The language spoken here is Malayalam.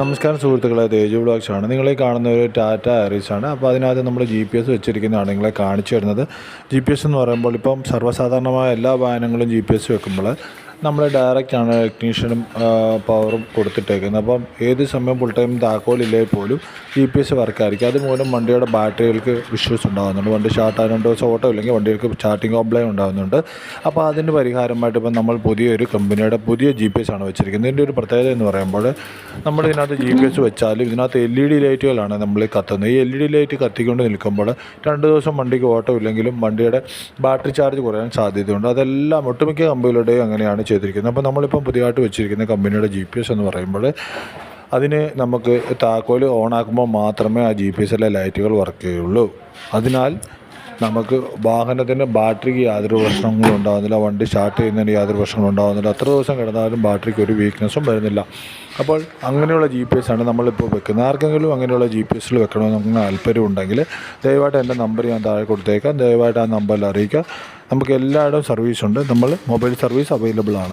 നമസ്കാരം സുഹൃത്തുക്കളെ തേജു ബ്ലോഗ്സ് ആണ്. നിങ്ങളെ കാണുന്ന ഒരു ടാറ്റ ആരീസ് ആണ്. അപ്പോൾ അതിനകത്ത് നമ്മൾ ജി പി എസ് വെച്ചിരിക്കുന്നതാണ് നിങ്ങളെ കാണിച്ചു തരുന്നത്. ജി പി എസ് എന്ന് പറയുമ്പോൾ ഇപ്പം സർവസാധാരണമായ എല്ലാ വാഹനങ്ങളും ജി പി എസ് വെക്കുമ്പോൾ നമ്മൾ ഡയറക്റ്റാണ് ടെക്നീഷ്യനും പവറും കൊടുത്തിട്ടേക്കുന്നത്. അപ്പം ഏത് സമയം ഫുൾ ടൈം താക്കോലില്ലെങ്കിൽ പോലും ജി പി എസ് വർക്കായിരിക്കും. അതുമൂലം വണ്ടിയുടെ ബാറ്ററികൾക്ക് ഇഷ്യൂസ് ഉണ്ടാകുന്നുണ്ട്. വണ്ടി ഷാർട്ട് ദിവസം ഓട്ടോ ഇല്ലെങ്കിൽ വണ്ടികൾക്ക് സ്റ്റാർട്ടിങ് ഓബ്ലൈ ഉണ്ടാകുന്നുണ്ട്. അപ്പോൾ അതിന് പരിഹാരമായിട്ട് ഇപ്പം നമ്മൾ പുതിയൊരു കമ്പനിയുടെ പുതിയ ജി പി എസ് ആണ് വെച്ചിരിക്കുന്നത്. ഇതിന്റെ ഒരു പ്രത്യേകത എന്ന് പറയുമ്പോൾ നമ്മൾ ഇതിനകത്ത് ജി പി എസ് വെച്ചാലും ഇതിനകത്ത് എൽ ഇ ഡി ലൈറ്റുകളാണ് നമ്മൾ കത്തുന്നത്. ഈ എൽ ഇ ഡി ലൈറ്റ് കത്തിക്കൊണ്ട് നിൽക്കുമ്പോൾ രണ്ട് ദിവസം വണ്ടിക്ക് ഓട്ടോ ഇല്ലെങ്കിലും വണ്ടിയുടെ ബാറ്ററി ചാർജ് കുറയാൻ സാധ്യതയുണ്ട്. അതെല്ലാം ഒട്ടുമിക്ക കമ്പനികളുടെയും അങ്ങനെയാണ് ചെയ്തിരിക്കുന്നത് അപ്പോൾ നമ്മളിപ്പം പുതിയതായിട്ട് വെച്ചിരിക്കുന്ന കമ്പനിയുടെ ജി പി എസ് എന്ന് പറയുമ്പോൾ അതിന് നമുക്ക് താക്കോൽ ഓണാക്കുമ്പോൾ മാത്രമേ ആ ജി പി എസിലെ ലൈറ്റുകൾ വർക്ക് ചെയ്യുള്ളൂ. അതിനാൽ നമുക്ക് വാഹനത്തിന് ബാറ്ററിക്ക് യാതൊരു പ്രശ്നങ്ങളും ഉണ്ടാകുന്നില്ല. വണ്ടി സ്റ്റാർട്ട് ചെയ്യുന്നതിന് യാതൊരു പ്രശ്നങ്ങളും ഉണ്ടാകുന്നില്ല. അത്ര ദിവസം കിടന്നാലും ബാറ്ററിക്ക് ഒരു വീക്ക്നെസ്സും വരുന്നില്ല. അപ്പോൾ അങ്ങനെയുള്ള ജി പി എസ് ആണ് നമ്മളിപ്പോൾ വെക്കുന്നത്. ആർക്കെങ്കിലും അങ്ങനെയുള്ള ജി പി എസിൽ വെക്കണമെന്ന് താല്പര്യം ഉണ്ടെങ്കിൽ ദയവായിട്ട് എന്റെ നമ്പർ ഞാൻ താഴെ കൊടുത്തേക്കാം. ദയവായിട്ട് ആ നമ്പറിൽ അറിയിക്കുക. നമുക്ക് എല്ലായിടവും സർവീസ് ഉണ്ട്. നമ്മൾ മൊബൈൽ സർവീസ് അവൈലബിൾ ആണ്.